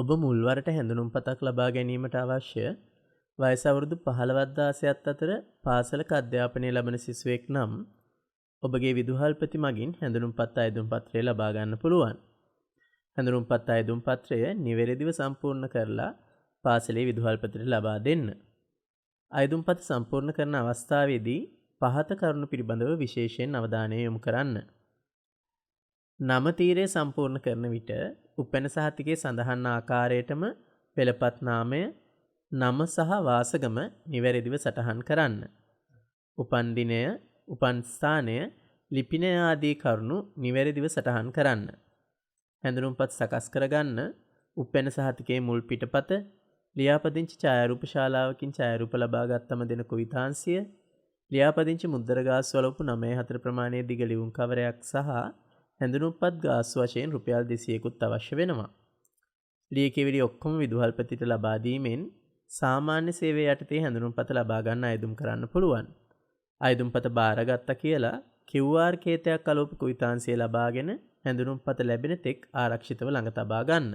ඔබ මුල්වරට හැඳුනුම් පතක් ලබා ගැනීමට අවශ්‍ය වයසවුරුදු පහළවද්දාසයත් අතර පාසලක අධ්‍යාපනය ලබන සිසුවෙක් නම් ඔබගේ විදුහල්පති මගින් හැඳුනුම් පත් අයදුම් පත්‍රය ලබාගන්න පුළුවන්. හැඳුනුම් පත් අයදුම් පත්‍රය නිවැරදිව සම්පූර්ණ කරලා පාසලේ විදුහල්පතිට ලබා දෙන්න. අයදුම් පත සම්පූර්ණ කරන අවස්ථාවේදී පහත කරුණු පිළිබඳව විශේෂයෙන් අවධානය යොමු කරන්න. නම තීරය සම්පූර්ණ කරන විට උපැන සහතිකේ සඳහන් ආකාරයටම පෙළපත් නාමය නම සහ වාසගම නිවැරදිව සටහන් කරන්න. උපන්දිනය උපන්ස්ථානය ලිපිනය ආදී කරුණු නිවැරදිව සටහන් කරන්න. හැඳුනුම්පත් සකස් කරගන්න උපැන සහතිකේ මුල් පිටපත ලියාපදිංචි ඡායාරූප ශාලාවකින් ඡායාරූප ලබාගත්තම දෙන කුවිතාංශය ලියාපදිංචි මුද්දරගාස්වලපු නමේ හතර ප්‍රමාණය දිග ලියුම් කවරයක් සහ හැඳුනුම්පත් ගාස් වශයෙන් රුපියල් දෙසියකුත් අවශ්‍ය වෙනවා. ලියකිවිලි ඔක්කොම විදුහල්පතිට ලබාදීමෙන් සාමාන්‍ය සේවය යටතේ හැඳුනුම්පත ලබාගන්න අයදුම් කරන්න පුළුවන්. අයදුම්පත බාරගත්ත කියලා කිව්වාර් කේතයක් කලෝප කුයිතාන්සිය ලබාගෙන හැඳුනුම්පත ලැබෙන තෙක් ආරක්ෂිතව ළඟ තබා ගන්න.